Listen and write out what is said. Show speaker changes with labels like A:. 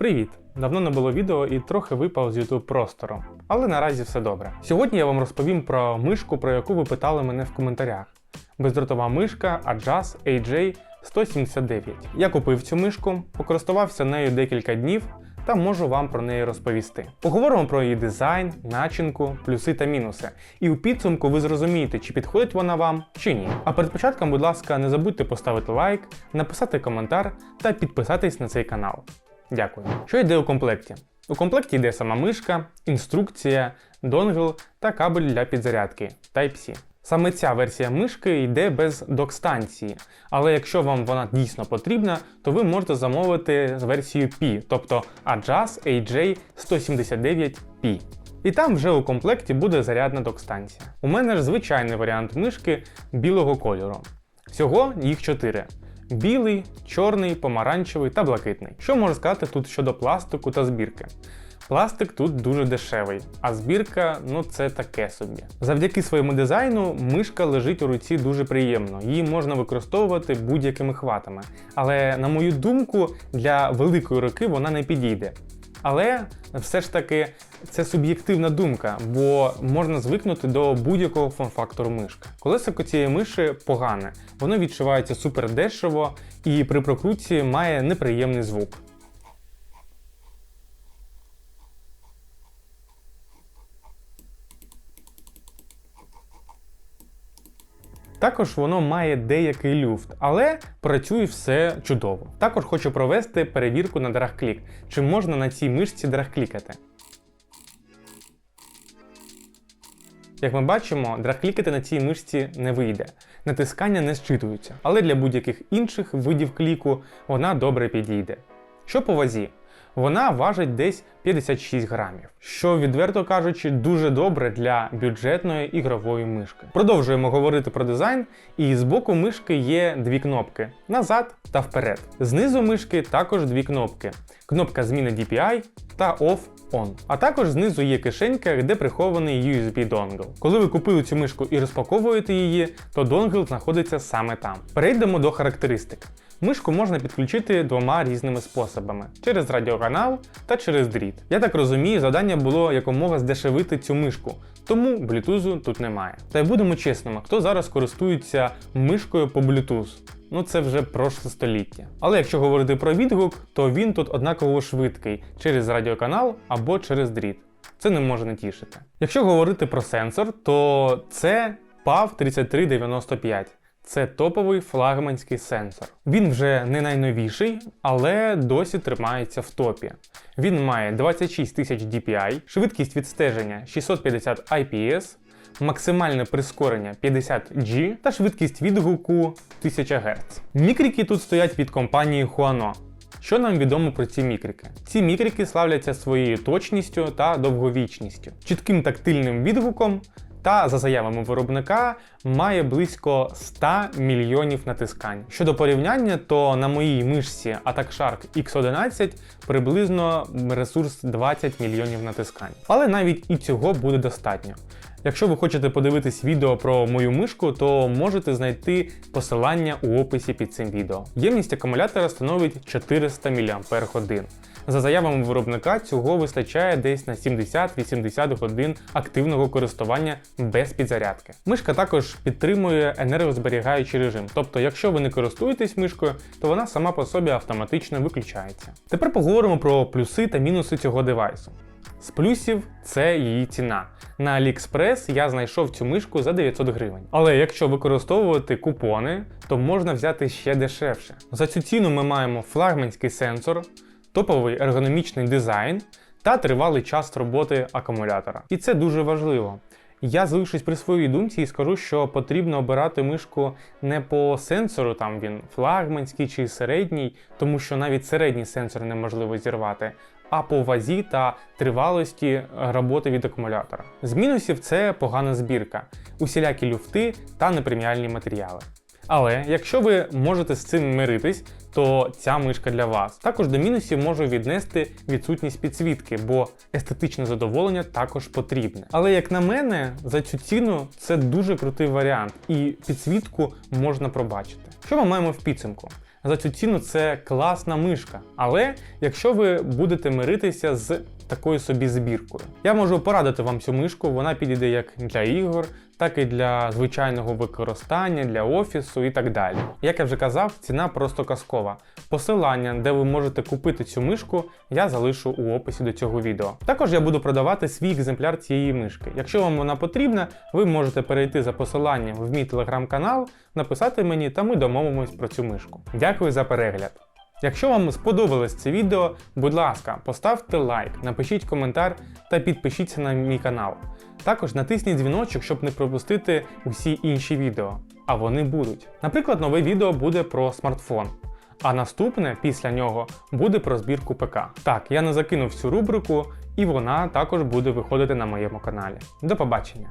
A: Привіт! Давно не було відео і трохи випав з YouTube простору. Але наразі все добре. Сьогодні я вам розповім про мишку, про яку ви питали мене в коментарях. Бездротова мишка Adjust AJ 179. Я купив цю мишку, покористувався нею декілька днів та можу вам про неї розповісти. Поговоримо про її дизайн, начинку, плюси та мінуси. І у підсумку ви зрозумієте, чи підходить вона вам, чи ні. А перед початком, будь ласка, не забудьте поставити лайк, написати коментар та підписатись на цей канал. Дякую. Що йде у комплекті? У комплекті йде сама мишка, інструкція, донгл та кабель для підзарядки Type-C. Саме ця версія мишки йде без док-станції, але якщо вам вона дійсно потрібна, то ви можете замовити з версією P, тобто Adjust AJ 179P. І там вже у комплекті буде зарядна док-станція. У мене ж звичайний варіант мишки білого кольору. Всього їх 4. Білий, чорний, помаранчевий та блакитний. Що можу сказати тут щодо пластику та збірки? Пластик тут дуже дешевий, а збірка ну це таке собі. Завдяки своєму дизайну мишка лежить у руці дуже приємно, її можна використовувати будь-якими хватами. Але, на мою думку, для великої руки вона не підійде. Але все ж таки це суб'єктивна думка, бо можна звикнути до будь-якого форм-фактору мишки. Колесико цієї миші погане, воно відчувається супер дешево і при прокрутці має неприємний звук. Також воно має деякий люфт, але працює все чудово. Також хочу провести перевірку на драгклік, чи можна на цій мишці драгклікати. Як ми бачимо, драгклікати на цій мишці не вийде. Натискання не зчитуються, але для будь-яких інших видів кліку вона добре підійде. Що по вазі? Вона важить десь 56 грамів, що, відверто кажучи, дуже добре для бюджетної ігрової мишки. Продовжуємо говорити про дизайн, і з боку мишки є дві кнопки назад та вперед. Знизу мишки також дві кнопки: кнопка зміни DPI та Off-On. А також знизу є кишенька, де прихований USB донгл. Коли ви купили цю мишку і розпаковуєте її, то донгл знаходиться саме там. Перейдемо до характеристик. Мишку можна підключити двома різними способами: через радіоканал та через дріт. Я так розумію, завдання було якомога здешевити цю мишку, тому блютузу тут немає. Та й будемо чесними, хто зараз користується мишкою по Bluetooth? Ну це вже прошле століття. Але якщо говорити про відгук, то він тут однаково швидкий через радіоканал або через дріт. Це не може не тішити. Якщо говорити про сенсор, то це PAV 3395. Це топовий флагманський сенсор. Він вже не найновіший, але досі тримається в топі. Він має 26 тисяч DPI, швидкість відстеження 650 IPS, максимальне прискорення 50G та швидкість відгуку 1000 Гц. Мікрики тут стоять від компанії Huano. Що нам відомо про ці мікрики? Ці мікрики славляться своєю точністю та довговічністю, чітким тактильним відгуком та, за заявами виробника, має близько 100 мільйонів натискань. Щодо порівняння, то на моїй мишці Attack Shark X11 приблизно ресурс 20 мільйонів натискань. Але навіть і цього буде достатньо. Якщо ви хочете подивитись відео про мою мишку, то можете знайти посилання у описі під цим відео. Ємність акумулятора становить 400 мАч. За заявами виробника, цього вистачає десь на 70-80 годин активного користування без підзарядки. Мишка також підтримує енергозберігаючий режим, тобто, якщо ви не користуєтесь мишкою, то вона сама по собі автоматично виключається. Тепер поговоримо про плюси та мінуси цього девайсу. З плюсів це її ціна. На AliExpress я знайшов цю мишку за 900 гривень. Але якщо використовувати купони, то можна взяти ще дешевше. За цю ціну ми маємо флагманський сенсор, топовий ергономічний дизайн та тривалий час роботи акумулятора. І це дуже важливо. Я залишусь при своїй думці і скажу, що потрібно обирати мишку не по сенсору, там він флагманський чи середній, тому що навіть середній сенсор неможливо зірвати, а по вазі та тривалості роботи від акумулятора. З мінусів це погана збірка, усілякі люфти та непреміальні матеріали. Але якщо ви можете з цим миритись, то ця мишка для вас. Також до мінусів можу віднести відсутність підсвітки, бо естетичне задоволення також потрібне. Але як на мене, за цю ціну це дуже крутий варіант, і підсвітку можна пробачити. Що ми маємо в підсумку? За цю ціну це класна мишка. Але якщо ви будете миритися з такою собі збіркою, я можу порадити вам цю мишку, вона підійде як для ігор, так і для звичайного використання, для офісу і так далі. Як я вже казав, ціна просто казкова. Посилання, де ви можете купити цю мишку, я залишу у описі до цього відео. Також я буду продавати свій екземпляр цієї мишки. Якщо вам вона потрібна, ви можете перейти за посиланням в мій телеграм-канал, написати мені, та ми домовимось про цю мишку. Дякую за перегляд. Якщо вам сподобалось це відео, будь ласка, поставте лайк, напишіть коментар та підпишіться на мій канал. Також натисніть дзвіночок, щоб не пропустити усі інші відео. А вони будуть. Наприклад, нове відео буде про смартфон. А наступне після нього буде про збірку ПК. Так, я не закинув цю рубрику, і вона також буде виходити на моєму каналі. До побачення!